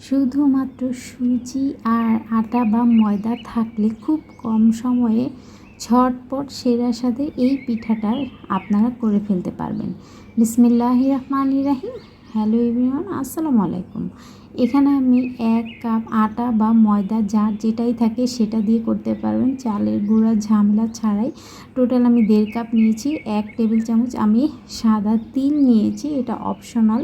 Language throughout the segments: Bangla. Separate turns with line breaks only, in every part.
শুধুমাত্র সুজি আর আটা বা ময়দা থাকলে খুব কম সময়ে ঝটপট সেরা সাথে এই পিঠাটা আপনারা করে ফেলতে পারবেন। বিসমিল্লাহ রহমান রাহিম। হ্যালো এভরিওয়ান, আসসালামু আলাইকুম। এখানে আমি এক কাপ আটা বা ময়দা যার যেটাই থাকে সেটা দিয়ে করতে পারবেন। চালের গুঁড়া, ঝামেলা ছাড়াই টোটাল আমি দেড় কাপ নিয়েছি, এক টেবিল চামচ আমি সাদা তিল নিয়েছি, এটা অপশনাল।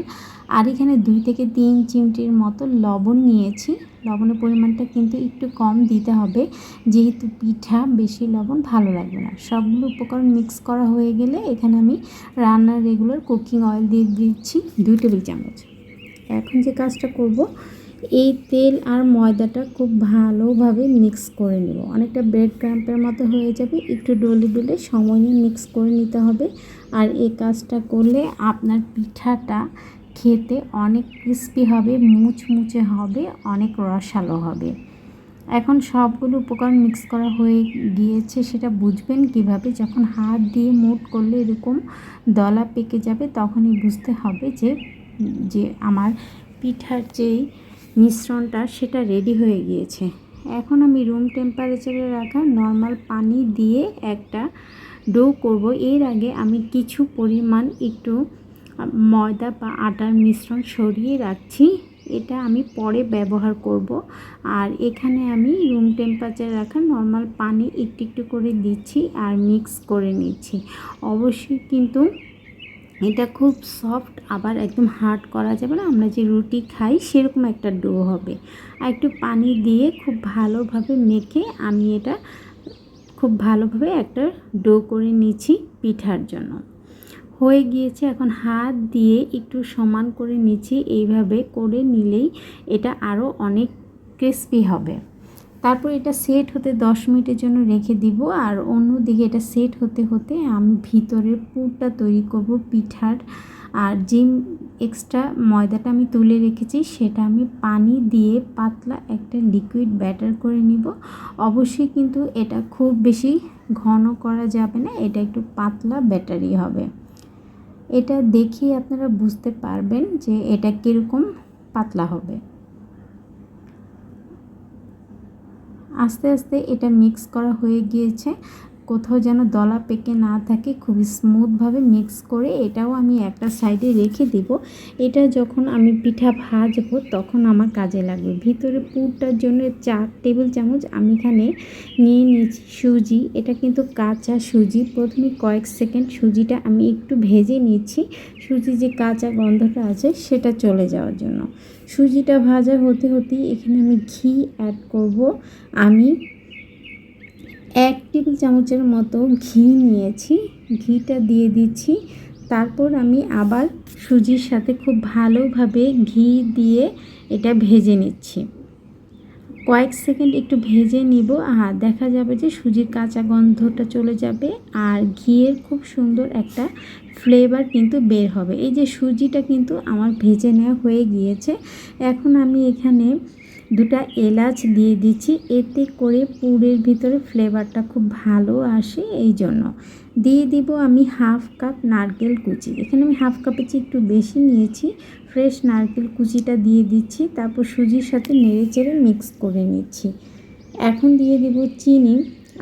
আর এখানে দুই থেকে তিন চিমটির মতো লবণ নিয়েছি। লবণের পরিমাণটা কিন্তু একটু কম দিতে হবে, যেহেতু পিঠা, বেশি লবণ ভালো লাগবে না। সবগুলো উপকরণ মিক্স করা হয়ে গেলে এখানে আমি রান্নার রেগুলার কুকিং অয়েল দিয়ে দিচ্ছি, দুই টেবিল চামচ। এখন যে কাজটা করব, এই তেল আর ময়দাটা খুব ভালোভাবে মিক্স করে নেব। অনেকটা ব্রেড ক্রাম্পের মতো হয়ে যাবে, একটু ডলে ডলে সময় নিয়ে মিক্স করে নিতে হবে। আর এই কাজটা করলে আপনার পিঠাটা খেতে অনেক ক্রিস্পি হবে, মুচমুচে হবে, অনেক রসালো হবে। এখন সবগুলো উপকরণ মিক্স করা হয়ে গিয়েছে, সেটা বুঝবেন কীভাবে? যখন হাত দিয়ে মুট করলে এরকম দলা পেকে যাবে, তখনই বুঝতে হবে যে যে আমার পিঠার যেই মিশ্রণটা সেটা রেডি হয়ে গিয়েছে। এখন আমি রুম টেম্পারেচারে রাখা নর্মাল পানি দিয়ে একটা ডো করব। এর আগে আমি কিছু পরিমাণ একটু ময়দা বা আটার মিশ্রণ সরিয়ে রাখছি। এটা আমি পরে ব্যবহার করব। আর এখানে আমি রুম টেম্পারেচারে রাখা নর্মাল পানি একটু একটু করে দিচ্ছি আর মিক্স করে নিচ্ছি। অবশ্যই কিন্তু এটা খুব সফট আবার একদম হার্ড করা যাবে না। আমরা যে রুটি খাই, সেরকম একটা ডো হবে। আর একটু পানি দিয়ে খুব ভালোভাবে মেখে আমি এটা খুব ভালোভাবে একটা ডো করে নিচ্ছি পিঠার জন্য। হয়ে গিয়েছে এখন হাত দিয়ে একটু সমান করে নিচ্ছি। এইভাবে করে নিলেই এটা আরও অনেক ক্রিস্পি হবে। তারপর এটা সেট হতে দশ মিনিটের জন্য রেখে দিব। আর অন্যদিকে এটা সেট হতে হতে আমি ভিতরের পুরটা তৈরি করব পিঠার। আর যে এক্সট্রা ময়দাটা আমি তুলে রেখেছি সেটা আমি পানি দিয়ে পাতলা একটা লিকুইড ব্যাটার করে নিব। অবশ্যই কিন্তু এটা খুব বেশি ঘন করা যাবে না, এটা একটু পাতলা ব্যাটারি হবে। এটা দেখেই আপনারা বুঝতে পারবেন যে এটা কীরকম পাতলা হবে। আস্তে আস্তে এটা মিক্স করা হয়ে গিয়েছে। কোথাও যেন দলা পেকে না থাকে, খুবই স্মুথভাবে মিক্স করে এটাও আমি একটা সাইডে রেখে দিব। এটা যখন আমি পিঠা ভাজবো তখন আমার কাজে লাগবে। ভিতরে পুরটার জন্য চার টেবিল চামচ আমি এখানে নিয়ে নিয়েছি সুজি। এটা কিন্তু কাঁচা সুজি। প্রথমে কয়েক সেকেন্ড সুজিটা আমি একটু ভেজে নিচ্ছি। সুজি যে কাঁচা গন্ধটা আছে সেটা চলে যাওয়ার জন্য। সুজিটা ভাজা হতে হতেই এখানে আমি ঘি অ্যাড করব। আমি এক টেবিল চামচের মতো ঘি নিয়েছি। ঘিটা দিয়ে দিচ্ছি। তারপর আমি আবার সুজির সাথে খুব ভালোভাবে ঘি দিয়ে এটা ভেজে নিচ্ছি। কয়েক সেকেন্ড একটু ভেজে নিব। আর দেখা যাবে যে সুজির কাঁচা গন্ধটা চলে যাবে আর ঘিয়ের খুব সুন্দর একটা ফ্লেভার কিন্তু বের হবে। এই যে সুজিটা কিন্তু আমার ভেজে নেওয়া হয়ে গিয়েছে। এখন আমি এখানে দুটা এলাচ দিয়ে দিচ্ছি। এতে করে পুরের ভিতরে ফ্লেভারটা খুব ভালো আসে এই জন্য। দিয়ে দিব আমি হাফ কাপ নারকেল কুচি। এখানে আমি হাফ কাপের চেয়ে একটু বেশি নিয়েছি। ফ্রেশ নারকেল কুচিটা দিয়ে দিচ্ছি। তারপর সুজির সাথে নেড়ে চেড়ে মিক্স করে নিচ্ছি। এখন দিয়ে দিব চিনি।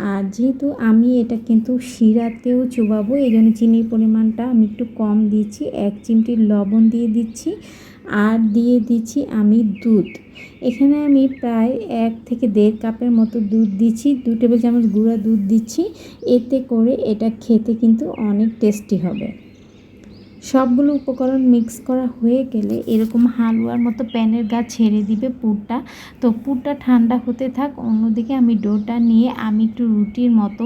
আর যেহেতু আমি এটা কিন্তু শিরাতেও চুবাবো এই জন্য চিনির পরিমাণটা আমি একটু কম দিচ্ছি। এক চিমটি লবণ দিয়ে দিচ্ছি। আর দিয়ে দিচ্ছি আমি দুধ। এখানে আমি প্রায় এক থেকে দেড় কাপের মতো দুধ দিচ্ছি। দু টেবিল চামচ গুঁড়া দুধ দিচ্ছি। এতে করে এটা খেতে কিন্তু অনেক টেস্টি হবে। সবগুলো উপকরণ মিক্স করা হয়ে গেলে এরকম হালুয়ার মতো প্যানের গা ছেড়ে দিবে পুরটা। তো পুরটা ঠান্ডা হতে থাক, অন্যদিকে আমি ডোটা নিয়ে আমি একটু রুটির মতো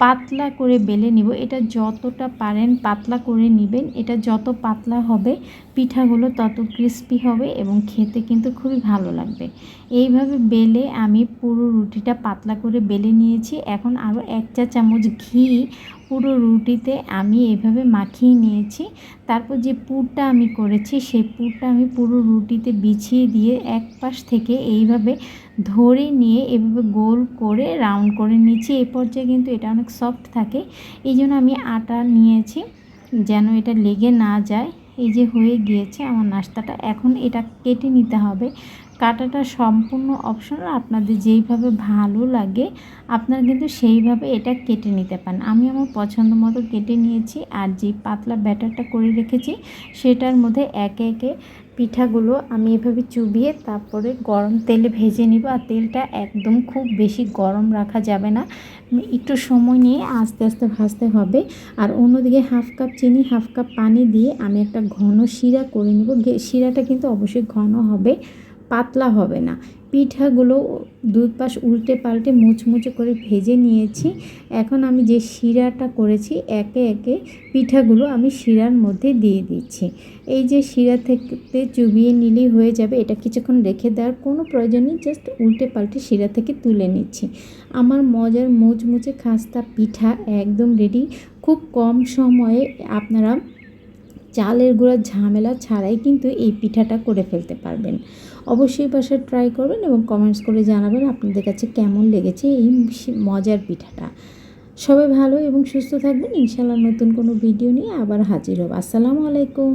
পাতলা করে বেলে নিব। এটা যতটা পারেন পাতলা করে নেবেন। এটা যত পাতলা হবে, পিঠাগুলো তত ক্রিস্পি হবে এবং খেতে কিন্তু খুবই ভালো লাগবে। এইভাবে বেলে আমি পুরো রুটিটা পাতলা করে বেলে নিয়েছি। এখন আরও এক চা চামচ ঘি পুরো রুটিতে আমি এভাবে মাখিয়ে নিয়েছি। তারপর যে পুরটা আমি করেছি, সেই পুরটা আমি পুরো রুটিতে বিছিয়ে দিয়ে এক পাশ থেকে এইভাবে ধরে নিয়ে এভাবে গোল করে, রাউন্ড করে নিচ্ছি। এই পর্যায়ে কিন্তু এটা অনেক সফট থাকে। এই জন্য আমি আটা নিয়েছি যেন এটা লেগে না যায়। এই যে হয়ে গিয়েছে আমার নাস্তাটা। এখন এটা কেটে নিতে হবে। কাটাটা সম্পূর্ণ অপশনাল আপনাদের যেইভাবে ভালো লাগে, আপনারা কিন্তু সেইভাবে এটা কেটে নিতে পারেন। আমি আমার পছন্দ মতো কেটে নিয়েছি। আর যে পাতলা ব্যাটারটা করে রেখেছি, সেটার মধ্যে একে একে পিঠাগুলো আমি এভাবে চুবিয়ে তারপরে গরম তেলে ভেজে নিব। আর তেলটা একদম খুব বেশি গরম রাখা যাবে না। একটু সময় নিয়ে আস্তে আস্তে ভাজতে হবে। আর অন্যদিকে হাফ কাপ চিনি, হাফ কাপ পানি দিয়ে আমি একটা ঘন শিরা করে নেব। শিরাটা কিন্তু অবশ্যই ঘন হবে, পাতলা হবে না। পিঠাগুলো দুধ পাশ উল্টে পাল্টে মুচমুচে করে ভেজে নিয়েছি। এখন আমি যে শিরাটা করেছি, একে একে পিঠাগুলো আমি শিরার মধ্যে দিয়ে দিচ্ছি। এই যে শিরা থেকে চুবিয়ে নিলেই হয়ে যাবে, এটা কিছুক্ষণ রেখে দেওয়ার কোনো প্রয়োজন নেই জাস্ট উল্টে পাল্টে শিরা থেকে তুলে নিচ্ছি। আমার মজার মুচমুচে খাস্তা পিঠা একদম রেডি খুব কম সময়ে আপনারা চালের গুঁড়ার ঝামেলা ছাড়াই কিন্তু এই পিঠাটা করে ফেলতে পারবেন। অবশ্যই বাসায় ট্রাই করবেন এবং কমেন্টস করে জানাবেন আপনাদের কাছে কেমন লেগেছে এই মজার পিঠাটা। সবাই ভালো এবং সুস্থ থাকবেন। ইনশাল্লাহ নতুন কোনো ভিডিও নিয়ে আবার হাজির হব। আসসালামু আলাইকুম।